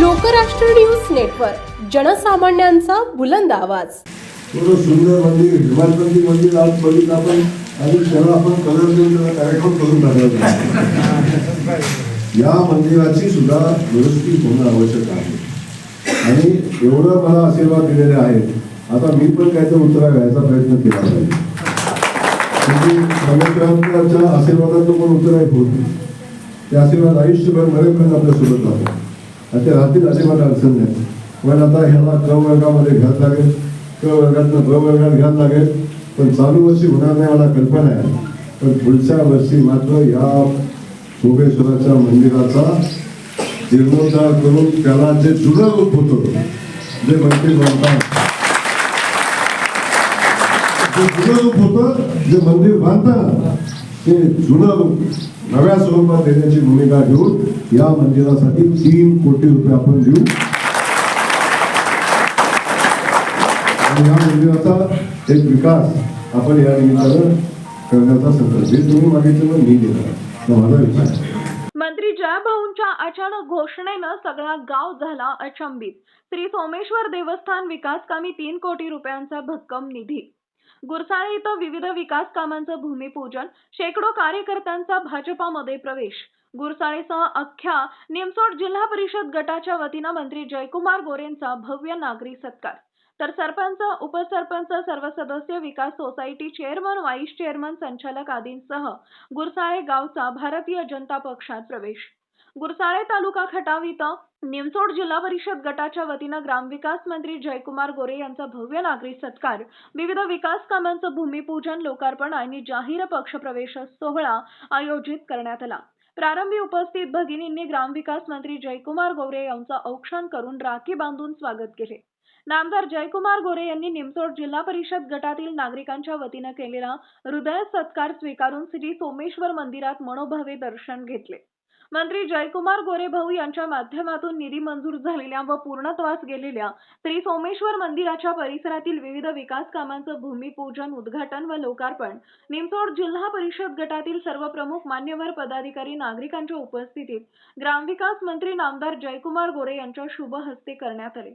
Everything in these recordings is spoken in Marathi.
लोकराष्ट्र न्यूज नेटवर्क जनसामान्यांचा बुलंद आवाज. एवढं सुंदर मंदिर हिमाचलची मंदिर आज बघित आपण आणि त्याला आपण कलर देऊन त्याला कार्यक्रम करून टाकला या मंदिराची सुद्धा दुरुस्ती होणं आवश्यक आहे. आणि एवढं मला आशीर्वाद दिलेले आहेत. आता मी पण काहीतरी उत्तरा घ्यायचा प्रयत्न केला पाहिजे. म्हणजे स्वामीक्रांताच्या आशीर्वादाचं पण उत्तर होत नाही ते आशीर्वाद आयुष्यभर मरेपर्यंत आपल्यासोबत राहतो आणि ते राहतील अजिबात अडचण नाही. पण आता ह्याला क वर्गामध्ये घ्यायला लागेल. क वर्गातनं ब वर्गात घ्यायला लागेल. पण चालू वर्षी होणार नाही मला कल्पना आहे. पण पुढच्या वर्षी मात्र या भोगेश्वराच्या मंदिराचा जीर्णोद्धार करून त्याला जे जुनं रूप होतं जे मंदिर बांधतात जे जुनं रूप होतं जे मंदिर बांधताना ते जुनं नव्या स्वरूपात देण्याची भूमिका घेऊन या मंदिरासाठी तीन कोटी रुपये आपण देऊ. आणि या मंदिराचा एक विकास आपण या निमित्तानं करण्याचा संकल्प जे तुम्ही मागितलं मी दिला माझा विचार मंत्री जयभाऊंच्या अचानक घोषणेनं सगळा गाव झाला अचंबित. श्री सोमेश्वर देवस्थान विकास कामी तीन कोटी रुपयांचा भक्कम निधी. गुरसाळे इथं विविध विकास कामांचं भूमिपूजन. शेकडो कार्यकर्त्यांचा भाजपामध्ये प्रवेश. गुरसाळेसह अख्ख्या निमसोड जिल्हा परिषद गटाच्या वतीनं मंत्री जयकुमार गोरेंचा भव्य नागरी सत्कार. तर सरपंच उपसरपंच सर्व सदस्य विकास सोसायटी चेअरमन व्हाईस चेअरमन संचालक आदींसह गुरसाळे गावचा भारतीय जनता पक्षात प्रवेश. गुरसाळे तालुका खटाव इथं निमसोड जिल्हा परिषद गटाच्या वतीनं ग्रामविकास मंत्री जयकुमार गोरे यांचा भव्य नागरी सत्कार विविध विकास कामांचं भूमिपूजन लोकार्पण आणि जाहीर पक्षप्रवेश सोहळा आयोजित करण्यात आला. प्रारंभी उपस्थित भगिनींनी ग्रामविकास मंत्री जयकुमार गोरे यांचं औक्षण करून राखी बांधून स्वागत केले. नामदार जयकुमार गोरे यांनी निमसोड जिल्हा परिषद गटातील नागरिकांच्या वतीनं केलेला हृदय सत्कार स्वीकारून श्री सोमेश्वर मंदिरात मनोभावे दर्शन घेतले. मंत्री जयकुमार गोरे भाऊ यांच्या माध्यमातून निधी मंजूर झालेल्या व पूर्णत्वास गेलेल्या श्री सोमेश्वर मंदिराच्या परिसरातील विविध विकास कामांचं भूमिपूजन उद्घाटन व लोकार्पण निमसोड जिल्हा परिषद गटातील सर्व प्रमुख मान्यवर पदाधिकारी नागरिकांच्या उपस्थितीत ग्रामविकास मंत्री नामदार जयकुमार गोरे यांच्या शुभ हस्ते करण्यात आले.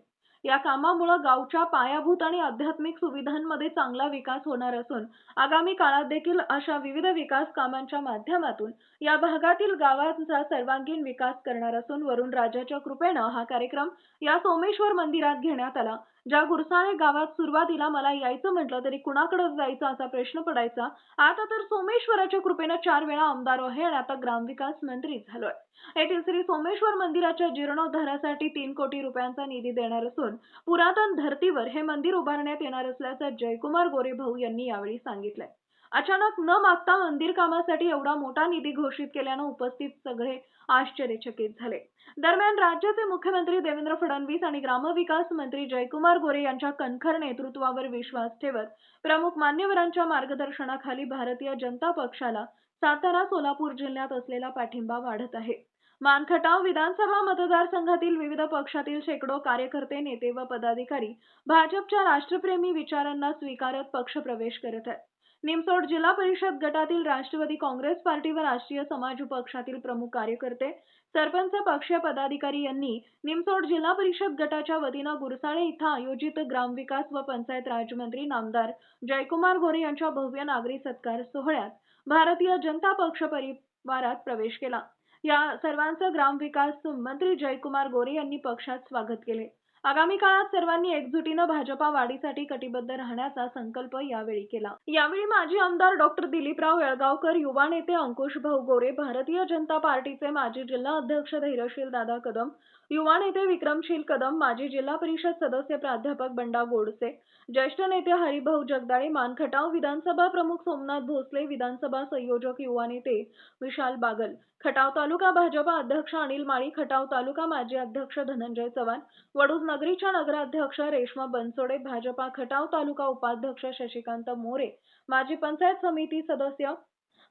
या कामामुळे गावच्या पायाभूत आणि आध्यात्मिक सुविधांमध्ये चांगला विकास होणार असून आगामी काळात देखील अशा विविध विकास कामांच्या माध्यमातून या भागातील गावांचा सर्वांगीण विकास करणार असून वरून राजाच्या कृपेनं हा कार्यक्रम या सोमेश्वर मंदिरात घेण्यात आला. ज्या गुरसाळे गावात सुरुवातीला मला यायचं म्हटलं तरी कुणाकडे जायचं असा प्रश्न पडायचा. आता तर सोमेश्वराच्या कृपेनं चार वेळा आमदार आहे आणि आता ग्रामविकास मंत्री झालोय. येथील श्री सोमेश्वर मंदिराच्या जीर्णोद्धारासाठी तीन कोटी रुपयांचा निधी देणार असून पुरातन धर्तीवर हे मंदिर उभारण्यात येणार असल्याचं जयकुमार गोरे भाऊ यांनी यावेळी सांगितलंय. अचानक न मागता मंदिर कामासाठी एवढा मोठा निधी घोषित केल्यानं उपस्थित सगळे आश्चर्यचकित झाले. दरम्यान राज्याचे मुख्यमंत्री देवेंद्र फडणवीस आणि ग्रामविकास मंत्री जयकुमार गोरे यांच्या कणखर नेतृत्वावर विश्वास ठेवत प्रमुख मान्यवरांच्या मार्गदर्शनाखाली भारतीय जनता पक्षाला सातारा सोलापूर जिल्ह्यात असलेला पाठिंबा वाढत आहे. मानखटाव विधानसभा मतदारसंघातील विविध पक्षातील शेकडो कार्यकर्ते नेते व पदाधिकारी भाजपच्या राष्ट्रप्रेमी विचारांना स्वीकारत पक्षप्रवेश करत आहेत. निमसोड जिल्हा परिषद गटातील राष्ट्रवादी काँग्रेस पार्टी व राष्ट्रीय समाज पक्षातील प्रमुख कार्यकर्ते सरपंच पक्षीय पदाधिकारी यांनी निमसोड जिल्हा परिषद गटाच्या वतीनं गुरसाळे इथं आयोजित ग्रामविकास व पंचायत राजमंत्री नामदार जयकुमार गोरे यांच्या भव्य नागरी सत्कार सोहळ्यात भारतीय जनता पक्ष परिवारात प्रवेश केला. या सर्वांचं ग्रामविकास मंत्री जयकुमार गोरे यांनी पक्षात स्वागत केले. आगामी काळात सर्वांनी एकजुटीनं भाजपा वाढीसाठी कटिबद्ध राहण्याचा संकल्प यावेळी केला. यावेळी माजी आमदार डॉक्टर दिलीपराव येळगावकर युवा नेते अंकुश भाऊ गोरे भारतीय जनता पार्टीचे माजी जिल्हा अध्यक्ष धैर्यशील दादा कदम युवा नेते विक्रमशील कदम माजी जिल्हा परिषद सदस्य प्राध्यापक बंडा गोडसे ज्येष्ठ नेते हरिभाऊ जगदाळे मानखटाव विधानसभा प्रमुख सोमनाथ भोसले विधानसभा संयोजक युवा नेते विशाल बागल खटाव तालुका भाजपा अध्यक्ष अनिल माळी खटाव तालुका माजी अध्यक्ष धनंजय चव्हाण वडूज नगरीच्या नगराध्यक्ष रेश्मा बनसोडे भाजपा खटाव तालुका उपाध्यक्ष शशिकांत मोरे माजी पंचायत समिती सदस्य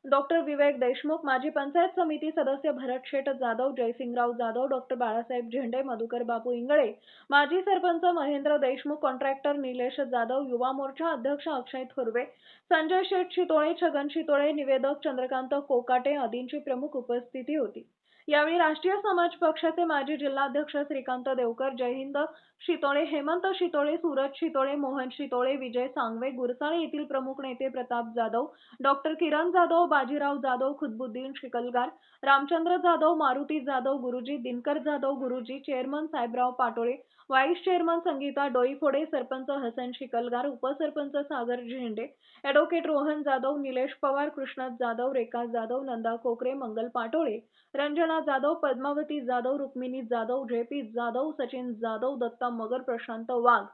डॉक्टर विवेक देशमुख माजी पंचायत समिती सदस्य भरत शेठ जाधव जयसिंगराव जाधव डॉक्टर बाळासाहेब झेंडे मधुकर बापू इंगळे माजी सरपंच महेंद्र देशमुख कॉन्ट्रॅक्टर निलेश जाधव युवा मोर्चा अध्यक्ष अक्षय थुर्वे संजय शेठ शितोळे छगन शितोळे निवेदक चंद्रकांत कोकाटे आदींची प्रमुख उपस्थिती होती. यावेळी राष्ट्रीय समाज पक्षाचे माजी जिल्हाध्यक्ष श्रीकांत देवकर जयहिंद शितोळे हेमंत शितोळे सूरज शितोळे मोहन शितोळे विजय सांगवे गुरसाळे येथील प्रमुख नेते प्रताप जाधव डॉक्टर किरण जाधव बाजीराव जाधव खुदबुद्दीन शिकलगार रामचंद्र जाधव मारुती जाधव गुरुजी दिनकर जाधव गुरुजी chairman Sahebrao Patole vice chairman Sangita Doiphode sarpanch Hasan Shikalgar उपसरपंच सागर झेंडे ॲडव्होकेट रोहन जाधव निलेश पवार कृष्णात जाधव रेखा जाधव नंदा कोकरे मंगल पाटोळे रंजना जाधव पद्मावती जाधव रुक्मिणी जाधव जेपी जाधव सचिन जाधव दत्ता मगर प्रशांत वाघ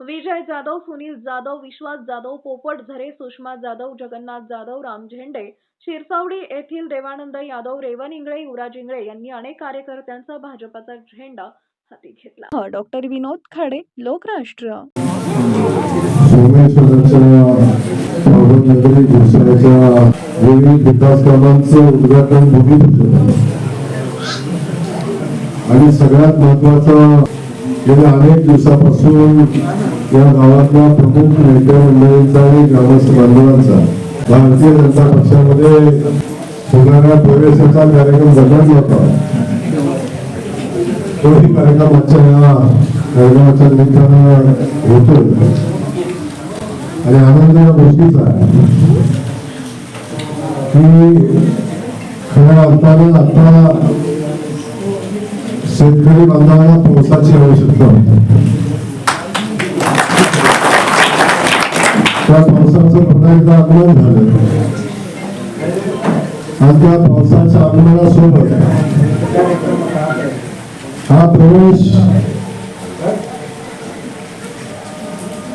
विजय जाधव सुनील जाधव विश्वास जाधव पोपट झरे सुषमा जाधव जगन्नाथ जाधव राम झेंडे शिरसावडी येथील देवानंद यादव रेवन इंगळे युवराज इंगळे यांनी अनेक कार्यकर्त्यांचा भाजपाचा झेंडा हाती घेतला. हो, डॉक्टर विनोद खाडे लोकराष्ट्र. उद्घाटन आणि सगळ्यात महत्वाचं गेल्या अनेक दिवसापासून या गावातल्या प्रमुख नेते मंडळींचा आणि ग्रामस्थ बांधवांचा भारतीय जनता पक्षामध्ये होणाऱ्या प्रवेशाचा कार्यक्रम झाला होता तोही कार्यक्रम आजच्या या कार्यक्रमाच्या निमित्तानं होतो आणि आनंद या गोष्टीचा की खऱ्या अर्थानं आता शेतकरी बांधवांना पावसाची आवश्यकता त्या पावसाचं पुन्हा एकदा आगमन झालं. आणि त्या पावसाच्या आगमनासोबत हा प्रवेश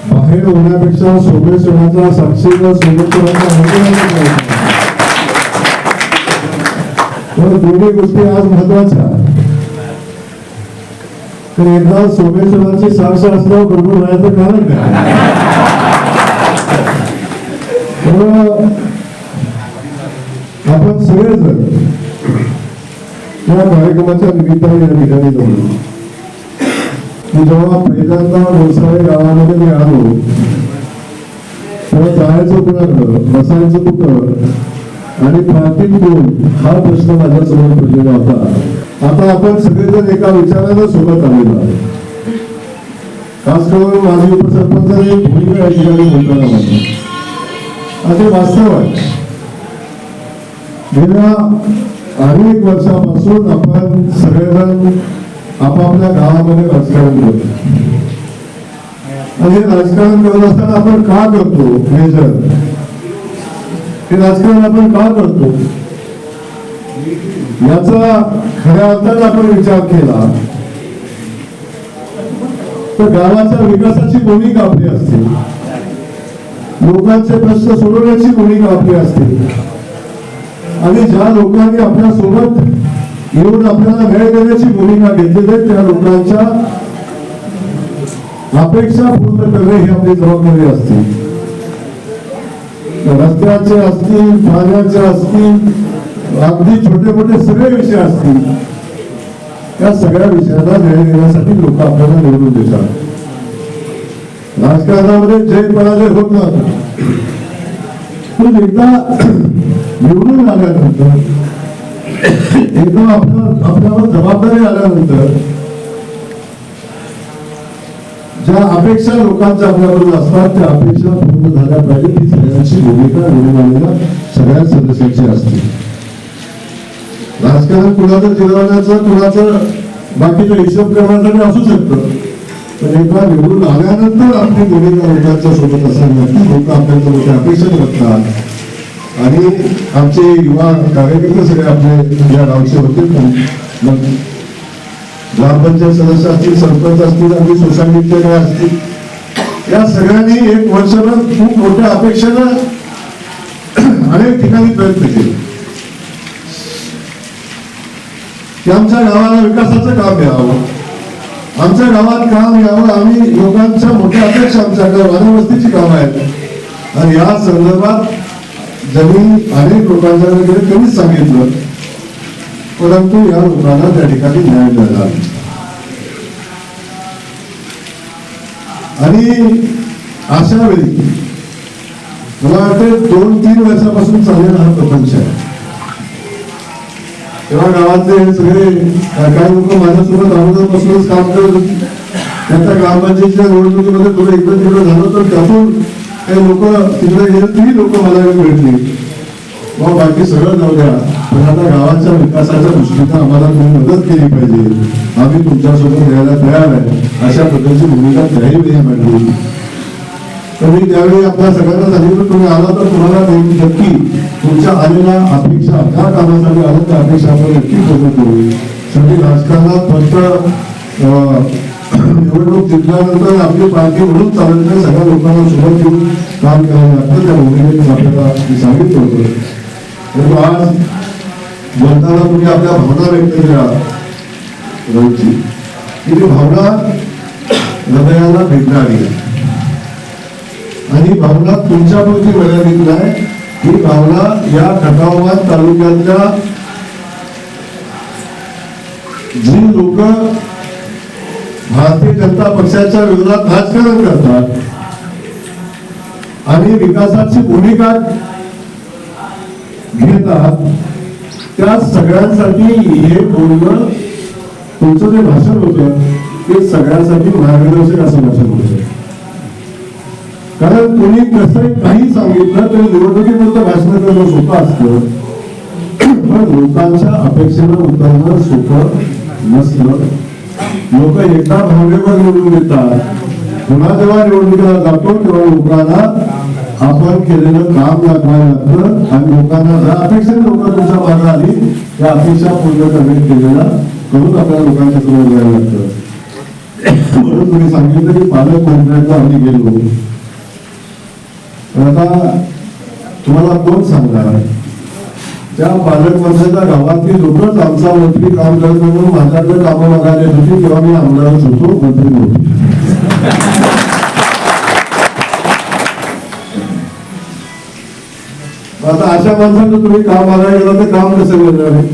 बाहेर होण्यापेक्षा सोमेश्वराचा साक्षीला सोमेश्वराचा मंदिराला तर दोन्ही गोष्टी आज महत्त्वाच्या तर एकदा सोमेश्वराची साक्ष असल्यावर बरोबर राहायचं कारण काय? आपण सगळेजण या कार्यक्रमाच्या निमित्ताने या ठिकाणी जमलो मी जेव्हा पहिल्यांदा गोसाळे गावामध्ये मी आलो तेव्हा जायचं कुणाकडं? बसायचं कुठं? आणि पार्टीत कोण? हा प्रश्न माझ्यासमोर पडलेला होता. आता आपण सगळेजण एका विचारानं सोबत आलेलो आहे खास करून माझे उपसरपंच एक भूमिका या ठिकाणी बोलताना माझी असे वास्तव आहे. गेल्या अनेक वर्षापासून आपण सगळेजण आपापल्या गावामध्ये राजकारण करतो. आणि राजकारण करत असताना आपण का करतो मेजर? हे राजकारण आपण का करतो? याचा खऱ्या अर्थात आपण विचार केला. तर गावाच्या विकासाची भूमिका आपली असते. लोकांचे प्रश्न सोडवण्याची भूमिका आपली असते. आणि ज्या लोकांनी आपल्यासोबत येऊन आपल्याला वेळ देण्याची भूमिका घेतलेली आहे त्या लोकांच्या अपेक्षा पूर्ण करणे ही आपली जबाबदारी असते. रस्त्याचे असतील पाण्याचे असतील अगदी छोटे मोठे सगळे विषय असतील त्या सगळ्या विषयाला वेळ देण्यासाठी लोक आपल्याला निवडून देतात. राजकारणामध्ये जय पराजय होत नाही. पण एकदा निवडून आल्यानंतर एकदम आपल्या आपल्यावर जबाबदारी आल्यानंतर ज्या अपेक्षा लोकांच्या आपल्याबरोबर असतात त्या अपेक्षा पूर्ण झाल्या पाहिजे. ती सगळ्यांची भूमिका निवडून आलेल्या सगळ्या सदस्यांची असते. राजकारण कुणाचं जिरवण्याचं कुणाचं बाकीचं हिशोब करण्यासाठी असू शकतं. पण एकदा निवडून आल्यानंतर आपली भूमिका लोकांच्या सोबत असावी लोक आपल्याच्या अपेक्षा करतात आणि आमचे युवा कार्यकर्ते सगळे आपले या गावचे होते. पण ग्रामपंचायत सदस्य असतील सरपंच असतील आणि सोसायटीचे काय असतील. या सगळ्यांनी एक वर्षभर खूप मोठ्या अपेक्षेनं अनेक ठिकाणी प्रयत्न केले. की आमच्या गावाला विकासाचं काम द्यावं आमच्या गावात काम यावं. आम्ही लोकांच्या मोठ्या अपेक्षा आमच्याकडे वनवस्तीची काम आहेत. आणि या संदर्भात जमीन अनेक लोकांच्या वगैरे कमीच सांगितलं. परंतु या लोकांना त्या ठिकाणी न्याय मिळाला आणि अशा वेळी मला वाटतं दोन तीन वर्षापासून चाललेला हा प्रपंच आहे. तेव्हा गावातले सगळे काही लोक माझ्यासोबत अगोदरपासूनच काम करत होते. त्यांच्या ग्रामपंचायतीच्या निवडणुकीमध्ये थोडं इकडं तिकडं झालं तर त्यातून काही लोक तिकडे गेले तरी लोक मला येऊन भेटली. मग बाकी सगळं जाऊ द्या. पण आता गावाच्या विकासाच्या दृष्टीनं आम्हाला तुम्ही मदत केली पाहिजे. आम्ही तुमच्यासोबत द्यायला तयार आहे. अशा प्रकारची भूमिका द्यायला नाही मांडली तर मी त्यावेळी आपल्या सगळ्यांना सांगितलं तुम्ही आला तर तुम्हाला नेहमी नक्की तुमच्या आलेल्या अपेक्षा त्या कामासाठी आल्या त्या अपेक्षा आपण नक्की पूर्ण करू. सगळी राजकारणात फक्त निवडणूक जिंकल्यानंतर आपली पार्टी म्हणून चालत नाही सगळ्या लोकांना सोबत घेऊन काम करायला अत्यंत त्या आपल्याला मी सांगितलं होतं परंतु आज बोलताना तुम्ही आपल्या भावना व्यक्त केल्या रोजची की ती भावना हृदयाला भेटणारी आणि भावना तुमच्यापुरती मर्यादित नाही ही भावना या खटावबाद तालुक्यातल्या जी लोक भारतीय जनता पक्षाच्या विरोधात राजकारण करतात आणि विकासाची भूमिका घेतात त्या सगळ्यांसाठी हे बोलणं तुमचं जे भाषण होतं ते सगळ्यांसाठी मार्गदर्शक असं भाषण होतं कारण कोणी कसं काही सांगितलं तरी निवडणुकीपुरतं भाषण करणं सोपं असतं. पण लोकांच्या अपेक्षेला उतरणं सोपं नसलं लोक एकदा भावनेवर निवडून येतात. पुन्हा जेव्हा निवडणुकीला जातो तेव्हा लोकांना आपण केलेलं काम या कार्यात आणि लोकांना ज्या अपेक्षेने लोक तुमच्या बाजूला आली त्या अपेक्षा पूर्ण करण्यात केलेला करून आपल्या लोकांच्या समोर जायला लागतं. म्हणून तुम्ही सांगितलं की पालकमंत्र्यांना आम्ही गेलो आता तुम्हाला कोण सांगणार त्या पालकमंत्र्यांच्या गावातली लोकच आमचा मंत्री काम करत म्हणून माझ्याकडे कामं मागायला होती तेव्हा मी आमदारच होतो मंत्री नव्हतो आता अशा माणसांचं तुम्ही काम मागायला गेला तर काम कसं मिळणार आहे?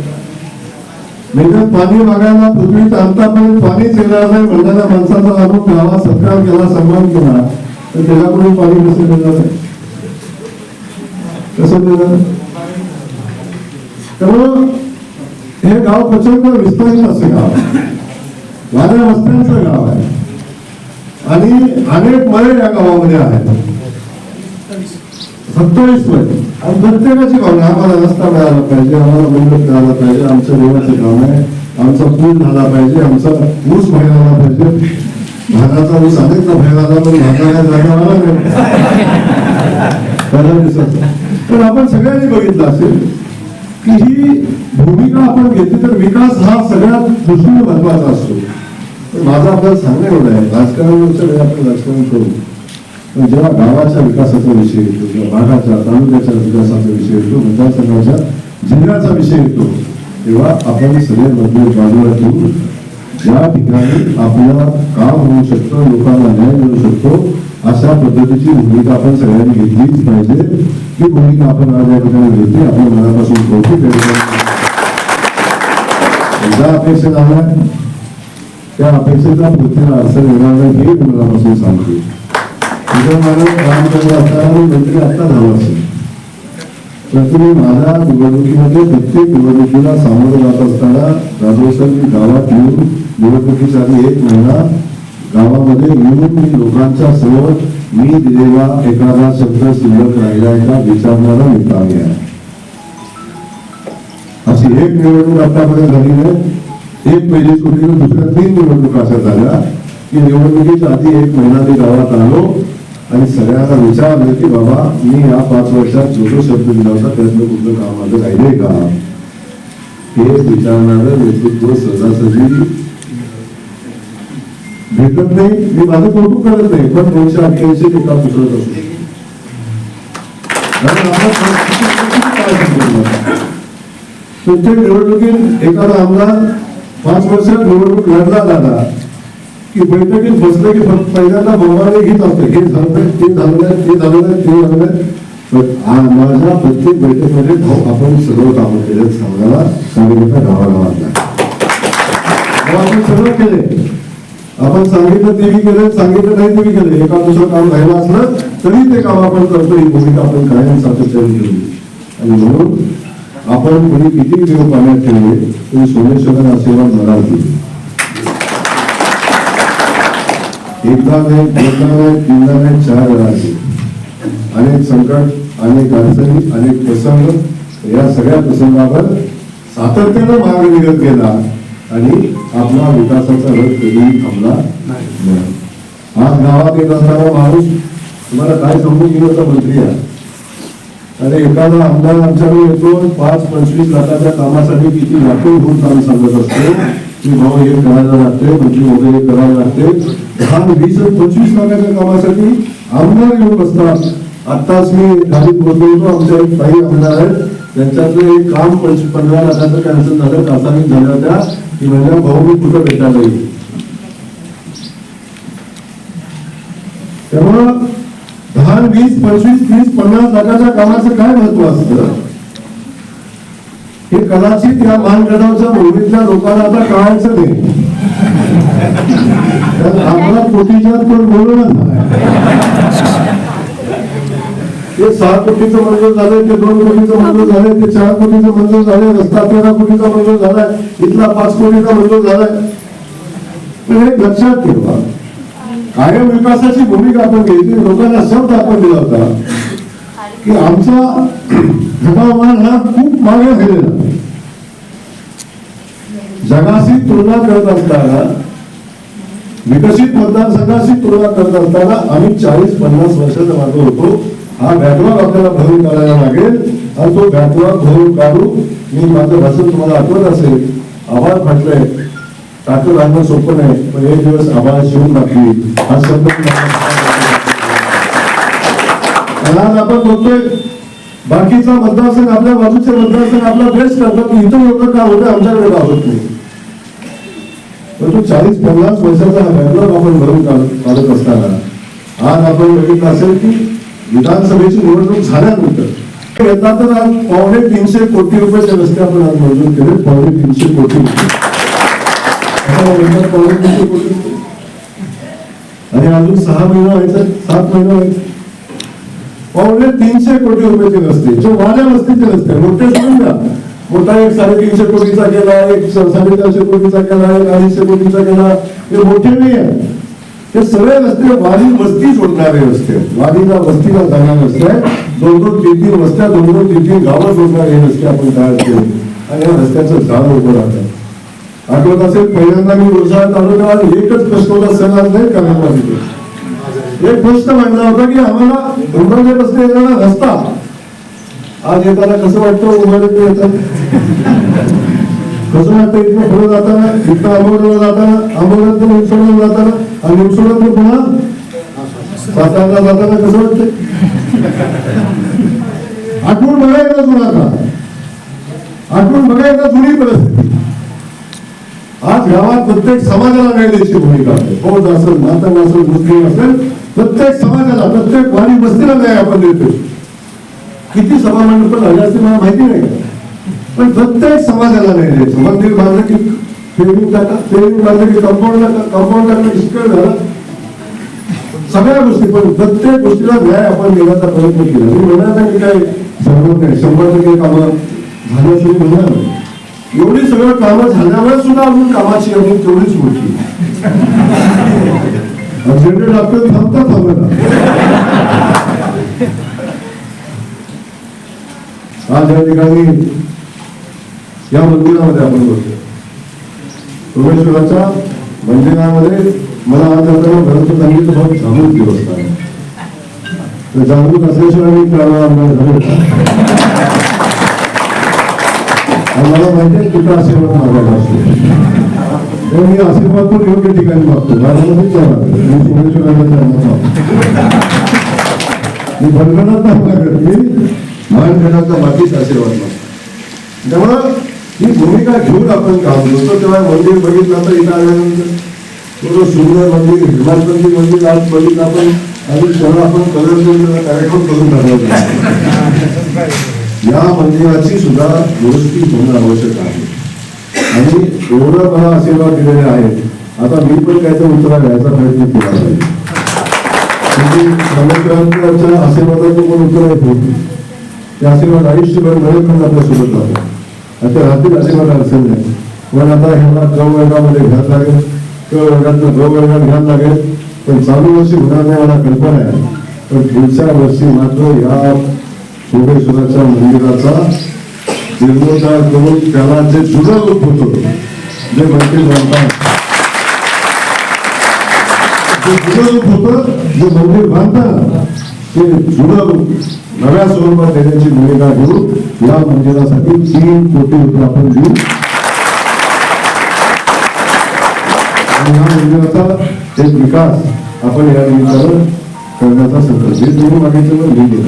म्हणजे पाणी मागायला पृथ्वीत आतापर्यंत पाणीच येणार नाही म्हणणाऱ्या माणसाचा अनुभव घ्यावा सत्कार केला सन्मान केला तर त्याच्याकडून पाणी कसं मिळणार आहे? कसं मिळणार त्यामुळं हे गाव प्रचंड विस्तारित असं गाव आहे. वाड्या वस्त्यांचं गाव आहे. आणि अनेक मळे या गावामध्ये आहेत. सत्तावीस वय आणि प्रत्येकाची भावना आम्हाला रस्ता मिळाला पाहिजे आम्हाला मंडप मिळाला पाहिजे आमचं देवाचं काम आहे आमचा पूल झाला पाहिजे आमचा ऊस बाहेर पाहिजे. भागाचा ऊस अनेक ना पण भागाला जागा आला नाही पण आपण सगळ्यांनी बघितलं असेल की ही भूमिका आपण घेतली तर विकास हा सगळ्यात दृष्टीने महत्त्वाचा असतो. माझा आपल्याला सांगणं एवढं आहे राजकारणावरच्या वेळी आपण राजकारण करू. पण जेव्हा गावाच्या विकासाचा विषय येतो किंवा भागाच्या तालुक्याच्या विकासाचा विषय येतो मतदारसंघाच्या जिल्ह्याचा विषय येतो तेव्हा आपण सगळे मतभेद बाजूला ठेवून ज्या ठिकाणी आपल्याला काम होऊ शकतं लोकांना न्याय मिळू शकतो अशा पद्धतीची भूमिका आपण सगळ्यांनी घेतलीच पाहिजे. ही भूमिका आपण आज या ठिकाणी घेतली. आपल्या मनापासून कौतुक ज्या अपेक्षा झाल्या त्या अपेक्षेचा पृथ्वीला अडचण येणार नाही हे मी मनापासून सांगतो. तुझं मला काम करत असताना मंत्री आता झाला असेल तर तुम्ही माझ्या निवडणुकीमध्ये प्रत्येक निवडणुकीला सामोरं जात असताना राघव मी गावात येऊन निवडणुकीच्या आधी एक महिना गावामध्ये येऊन मी लोकांच्या समोर मी दिलेला एखादा शब्द शिल्लक राहिला आहे का विचारणारा नेता आम्ही आहे. अशी एक निवडणूक आतापर्यंत झाली नाही. एक पहिली सुटीनं दुसऱ्या तीन निवडणुका अशा झाल्या की निवडणुकीच्या आधी एक महिना ते गावात आलो. आणि सगळ्यांना विचारलं की बाबा मी या पाच वर्षात जो जो शब्द दिला होता त्यातलं कुठलं काम माझं राहिले का? हे विचारणारं नेतृत्व सहजासहजी भेटत नाही. मी माझं कौतुक करत नाही पण दोनशे अठ्ठ्याऐंशी एका पुसरत असतो. तुमच्या निवडणुकीत एखादा आमदार पाच वर्षात निवडणूक लढला झाला की बैठकीत बसलं की फक्त पहिल्यांदा बोलवायला घेत असतं. हे झालं ते झालं ते झालं ते झालं. माझ्या प्रत्येक बैठकीमध्ये भाऊ आपण सर्व कामं केले सांगायला सांगितलं गावागावातला आपण सगळं केले आपण सांगितलं ते बी केलं सांगितलं नाही ते बी केलं एका दुसरं काम राहिलं असलं तरी ते काम आपण करतो ही भूमिका आपण कायम सातत्याने ठेवली. आणि म्हणून आपण कोणी किती देव पाण्यात ठेवले तरी सोमेश्वरांना आशीर्वाद मला एकदा नाही दोनदा नाही तीनदा नाही चार वेळा आले अनेक संकट अनेक अडचणी अनेक प्रसंग या सगळ्या प्रसंगावर सातत्यानं मार्ग निघत गेला आणि आपला विकासाचा रथ कधीही थांबला नाही. आज गावात येत असताना माणूस तुम्हाला काय सांगू की होता मंत्री आहे. आणि एखादा आमदार आमच्याकडे येतो पाच पंचवीस लाखाच्या कामासाठी किती लाखो होऊन काम सांगत असतो. की भाऊ हे करायला लागते पंचवीस मोदी करायला लागते. दहा वीस पंचवीस लाखाच्या कामासाठी आमदार येऊन बसतात. आत्ताच मी खाली पोहोचलो होतो आमच्या एक काही आमदार आहेत. त्यांच्यातलं एक काम पंच पंधरा लाखाचं कॅन्सल झालं तासाने झाल्या होत्या. की म्हणजे भाऊ मी कुठं भेटायला येईल. त्यामुळं दहा वीस पंचवीस तीस पन्नास लाखाच्या कामाचं काय महत्त्व असतं? हे कदाचित या मानगडावच्या मुंबईतल्या लोकांना आता कळायचं नाही. कारण आपला कोटीच्या कोण बोलणार ते सहा कोटीचं मंजूर झालंय ते दोन कोटीचं मंजूर झालंय ते चार कोटीचं मंजूर झालंय रस्ता तेरा कोटीचा मंजूर झालाय इथला पाच कोटीचा मंजूर झालाय. पण हे लक्षात ठेवा. कायम विकासाची भूमिका आपण घ्यायची लोकांना शब्द आपण दिला होता. की आमचा घटामान हा खूप मागे गेलेला. जगाशी तुलना करत असताना विकसित मतदारसंघाशी तुलना करत असताना आम्ही चाळीस पन्नास वर्षाचा मागे होतो. हा बॅकलॉग आपल्याला भरून काढायला लागेल. आणि तो बॅकलॉग भरून काढू मी माझं भाषण तुम्हाला आठवत असेल. आभार म्हटलंय टाकून आणणं सोपं नाही पण एक दिवस आभार शिवून टाकली हा शब्द आणि आज आपण बघतोय बाकीचा मतदारसंघ आपल्या बाजूचे मतदारसंघ आपला बेस्ट करतात की इथं लोक का होतं आमच्याकडे का होत नाही? परंतु चाळीस पन्नास वर्षाचा हा बॅकलॉग आपण भरून काढत असताना आज आपण बघितलं असेल की विधानसभेची निवडणूक झाल्यानंतर यंदा तर आज पावणे तीनशे कोटी रुपयाचे रस्ते आपण आज मंजूर केले पावणे तीनशे कोटी पावणे तीनशे कोटी आणि अजून सहा महिना व्हायचा सात महिना व्हायचा. पावणे तीनशे कोटी रुपयाचे नसते जे वाड्या वस्तीचे नसते मोठे सोडून मोठा एक साडेतीनशे कोटीचा केला एक साडेचारशे कोटीचा केला एक अडीचशे कोटीचा केला. हे मोठे नाही आहे. हे सगळे रस्ते वाडी वस्ती जोडणारे रस्ते आहेत. वस्तीला जाणारे रस्ते दोन दोन तीन तीन वस्त्या दोन दोन तीन तीन गावं जोडणारे हे रस्ते आपण तयार केले. आणि या रस्त्याचं झाड उभं राहतात आठवत असेल पहिल्यांदा मी उर्जात आलो तेव्हा एकच प्रश्न होता सण आज नाही करणार एक प्रश्न मांडला होता की आम्हाला उमरण्यापासून येणारा रस्ता. आज येताना कसं वाटतं उमरण्यात येतात? कसं वाटतं इथं पुढे जाताना? इथं आंबोडला जाताना? आंबोड्यात निमसोडला जाताना? आणि निमसोडत पुन्हा सातारला जाताना कसं वाटतं आठवून एकदा जुना का आठवून एकदा जुनी परिस्थिती. आज गावात प्रत्येक समाजाला न्याय भूमिका? हो, असते बौद्ध असेल नातं असेल मुस्लिम असेल प्रत्येक समाजाला प्रत्येक वाणी बसतीला नाही आपण देतो किती सभा मंडप झाले असते मला माहिती नाही. पण प्रत्येक समाजाला नाही द्यायचं. मंदिर बांधलं की फेरिंग टाका फेरिंग बांधलं की कंपाऊंड टाका कंपाऊंड टाकलं की झालं. सगळ्या गोष्टी पण प्रत्येक गोष्टीला न्याय आपण देण्याचा प्रयत्न केला. मी म्हणणार नाही की काय सर्व नाही. शंभर टक्के कामं झाल्याशिवाय म्हणणार नाही. एवढी सगळं कामं झाल्यावर सुद्धा अजून कामाची अजून तेवढीच गोष्टी अर्जंट डॉक्टर थांबता थांबता आज या ठिकाणी या मंदिरामध्ये आपण बोलतो परमेश्वराच्या मंदिरामध्ये मला आज आपल्याला भरत सांगितलं बहुत जागृत दिवस आहे जागृत असल्याशिवाय मी त्याला आमदार झाले मला माहिती आहे कुठं आशीर्वाद मागायला असतो तर मी आशीर्वाद पण योग्य ठिकाणी मागतो माझ्यामध्येच जाणार मी सोमेश्वराच्या चरणात मागतो मी भरगडात नाही मी मानगडाचा बाकीच आशीर्वाद मागतो. तेव्हा ही भूमिका घेऊन आपण काम करतो. तेव्हा मंदिर बघितलं तर इथं आल्यानंतर. थोडं सुंदर मंदिर हिमाचलची मंदिर आज बघितलं आपण आणि सगळं आपण कलर कार्यक्रम करून टाकला या मंदिराची सुद्धा दुरुस्ती होणं आवश्यक आहे. आणि एवढं मला आशीर्वाद दिलेले आहेत. आता मी पण काहीतरी उतरा घ्यायचा प्रयत्न केला पाहिजे. म्हणजे आशीर्वादाचं पण उत्तर आहे होत ते आशीर्वाद आयुष्यभर मिळेपर्यंत आपल्यासोबत राहतो आता राहतील आशीर्वाद अडचण नाही. पण आता ह्याला क वर्गामध्ये घ्यायला लागेल. क वर्गातनं ग वर्गात घ्यायला लागेल. पण चालू वर्षी होणार नाही मला कल्पना आहे. पण पुढच्या वर्षी मात्र या योगेश्वराच्या मंदिराचा जीर्णोद्धार करून त्याला जे जुनं रूप होतं जे मंदिर बांधतात जे जुनं रूप होतं जे म्हणजे मंदिर बांधताना ते जुनं रूप नव्या स्वरूपात देण्याची भूमिका घेऊन या मंदिरासाठी तीन कोटी रुपये आपण देऊ. आणि या मंदिराचा एक विकास आपण या निमित्तानं करण्याचा संकल्प जे तुम्ही मागितलं मी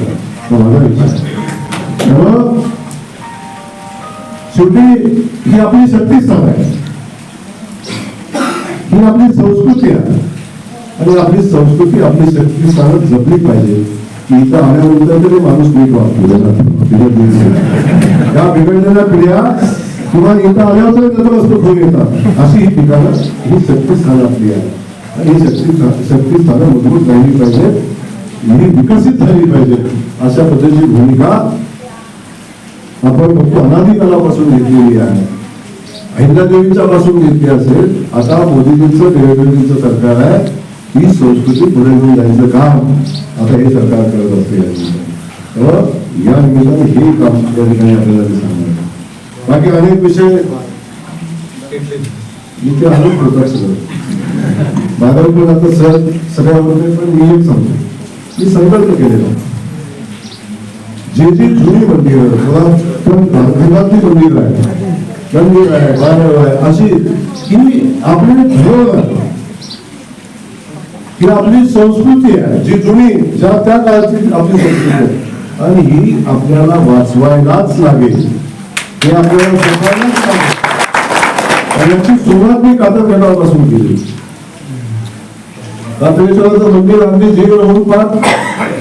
माझा विचार त्यामुळं शेवटी ही आपली शक्तीस्थान आहे. ही आपली संस्कृती आहे. आणि आपली संस्कृती आपली शक्ती शक्तीस्थान जपली पाहिजे. की इथं आल्यानंतर तरी माणूस नीट वागतो. या बिघडलेल्या पिढ्या किंवा इथं आल्यावर तरी असतो वस्तू घेऊन येतात. अशी ही ठिकाणं ही शक्तीस्थान आपली आहे आणि ही शक्ती शक्ती शक्तीस्थानं मजबूत राहिली पाहिजे ही विकसित झाली पाहिजे अशा पद्धतीची भूमिका आपण फक्त अनादिकालापासून घेतलेली आहे. अहिल्यादेवीच्या पासून घेतली असेल आता मोदीजींचं देवेंद्रजींचं सरकार आहे. ही संस्कृती पुढे घेऊन जायचं काम आता हे सरकार करत असते या या निमित्ताने हे काम या ठिकाणी आपल्याला मी सांगणार बाकी अनेक विषय मी ते अनेक होतात सगळं माझ्यावर पण आता सर सगळ्यामध्ये पण मी एक सांगतो. मी संकल्प केलेला जे जी जुनी मंदिरं पण घरातली मंदिर आहे. मंदिर आहे बारव आहे. अशी ही आपली धरोहर आहे. ही आपली संस्कृती आहे जी जुनी ज्या त्या काळाची आपली संस्कृती आहे. आणि ही आपल्याला वाचवायलाच लागेल. हे आपल्याला जपायलाच लागेल. याची सुरुवात मी कातर कातरखेडापासून केली. कातरेश्वराचं मंदिर अगदी जीर्ण होऊन पाठ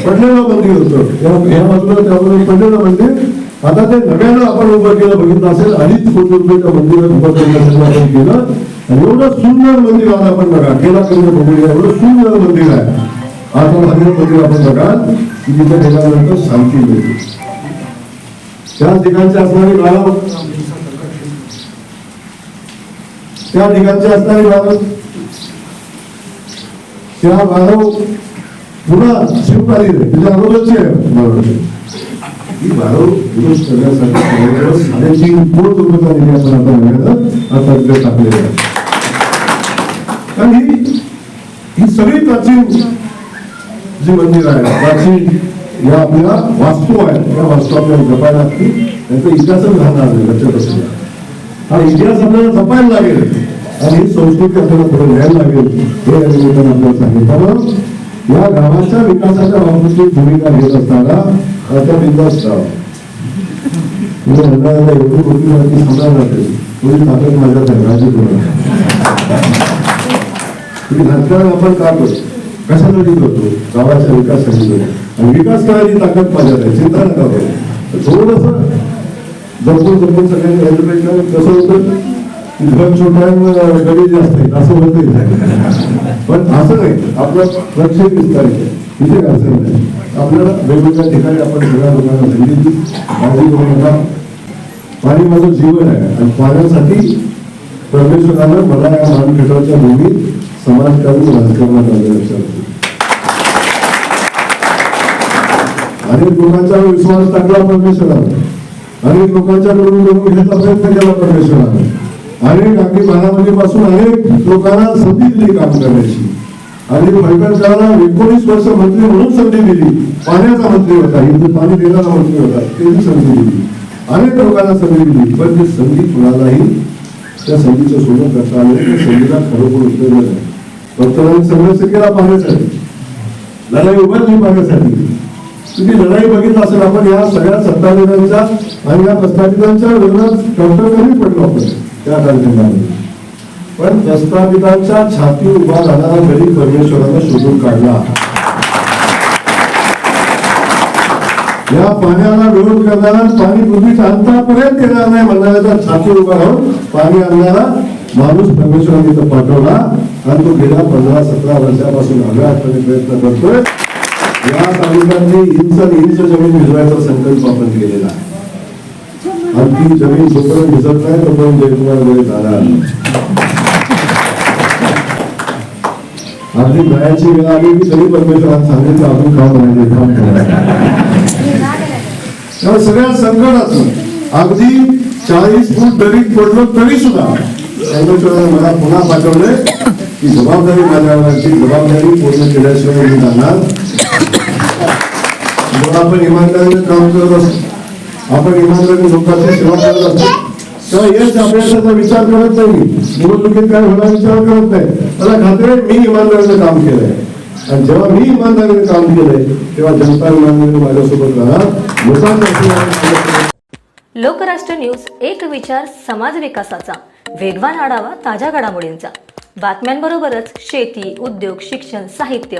पडलेलं मंदिर होतं. या- बाजूला त्या पडलेलं मंदिर आता ते नव्यानं आपण उभं केलं बघितलं असेल अडीच कोटी मंदिरात उभं करण्यासाठी आपण केलं. आणि एवढं सुंदर मंदिर आज आपण बघा केला मंदिर आहे एवढं सुंदर मंदिर आहे. आता महादेव मंदिर आपण बघा की तिथे गेल्यानंतर शांती मिळते. त्या ठिकाणचे असणारी गाव त्या ठिकाणचे असणारी गाव त्या मानव पुन्हा शिवकाली त्याच्या अगोदरची आहे मानव दुरुस्त करण्यासाठी जवळजवळ साडेतीन कोटी रुपयाचा निधी आपण आता मिळालं आता इकडे टाकलेला आहे कारण ही ही सगळी प्राचीन जी मंदिर आहे प्राचीन या आपल्या वास्तू आहे या वास्तू आपल्याला जपायला लागतील. त्याचा इतिहासच राहणार नाही लक्षात असू हा इतिहास आपल्याला जपायला लागेल. आणि ही संस्कृती आपल्याला पुढे न्यायला लागेल हे या निमित्तानं आपल्याला सांगितलं. या गावाच्या विकासाच्या बाबतीत भूमिका घेत असताना आता बिंदास राहा म्हणजे एवढी मोठी माहिती जाते ताकद तुम्ही राजकारण आपण का करतो कशासाठी करतो? गावाच्या विकासासाठी करतो. आणि विकास करायची ताकद माझ्यात आहे. चिंता नका करू. थोडस जपून जपून सगळ्यांनी कसं होतं? की घर छोटा गडी जास्त आहे असं होत पण असं नाही आपलं लक्ष विस्तारित आहे. इथे काय नाही. आपल्याला वेगवेगळ्या ठिकाणी आपण सगळ्या लोकांना संधी दिली काळजी करू नका पाणी माझं जीवन आहे. आणि पाण्यासाठी परमेश्वरानं मला या मानखेटाच्या भूमीत समाजकारण राजकारणात आलं लक्षात अनेक लोकांचा विश्वास टाकला परमेश्वरानं. अनेक लोकांच्याकडून लोक घ्यायचा प्रयत्न केला परमेश्वरानं. अनेक अगदी बारामतीपासून अनेक लोकांना संधी दिली काम करण्याची आणि फडकरकरांना एकोणीस वर्ष मंत्री म्हणून संधी दिली. पाण्याचा मंत्री होता हिंदू पाणी देणारा मंत्री होता त्यांनी संधी दिली. अनेक लोकांना संधी दिली पण ती संधी कुणालाही त्या संधीचं सोनं करता आलं त्या संधीला खरोखर उत्तर नाही डॉक्टरांनी संघर्ष केला पाण्यासाठी. लढाई उभारली पाण्यासाठी. तुम्ही लढाई बघितलं असेल आपण या सगळ्या सत्ताधाऱ्यांच्या आणि या प्रस्थापितांच्या लग्नात कमी पडलो आपण. त्या कालखंडामध्ये पण प्रस्थापितांच्या छाती उभा राहणारा गरीब परमेश्वरानं शोधून काढला. या पाण्याला विरोध करणारा पाणी पृथ्वीच्या अंतापर्यंत येणार नाही म्हणणाऱ्याचा छाती उभा राहून पाणी आणणारा माणूस परमेश्वराने तिथं पाठवला आणि तो गेल्या पंधरा सतरा वर्षापासून आम्ही प्रयत्न करतोय. या तालुक्यांनी इंच इंच जमीन भिजवायचा संकल्प आपण केलेला आहे. आमची जमीन जोपर्यंत दिसत नाही तोपर्यंत जयकुमार गोरे झाला आपली जायची वेळ आली की तरी परमेश्वरात सांगितलं आपण काम करायचं काम करायचं सगळ्या सगळ्यात संकट असं अगदी चाळीस फूट दरीत पडलो तरी सुद्धा परमेश्वराने मला पुन्हा पाठवले की जबाबदारी माझ्यावरची जबाबदारी पूर्ण केल्याशिवाय मी जाणार. आपण इमानदारीने काम करत असतो आपण इमानदारी लोकांची सेवा करत असतो. तेव्हा यश अपयशाचा विचार करत नाही. निवडणुकीत काय होणार विचार करत नाही. मला खात्री आहे मी इमानदारीचं काम केलंय. आणि जेव्हा मी इमानदारीने काम केलंय तेव्हा जनता इमानदारीने माझ्यासोबत राहणार. लोकांचा माझ्यासोबत लोकराष्ट्र न्यूज एक विचार समाज विकासाचा. वेगवान आढावा ताज्या घडामोडींचा. बातम्यांबरोबरच शेती उद्योग शिक्षण साहित्य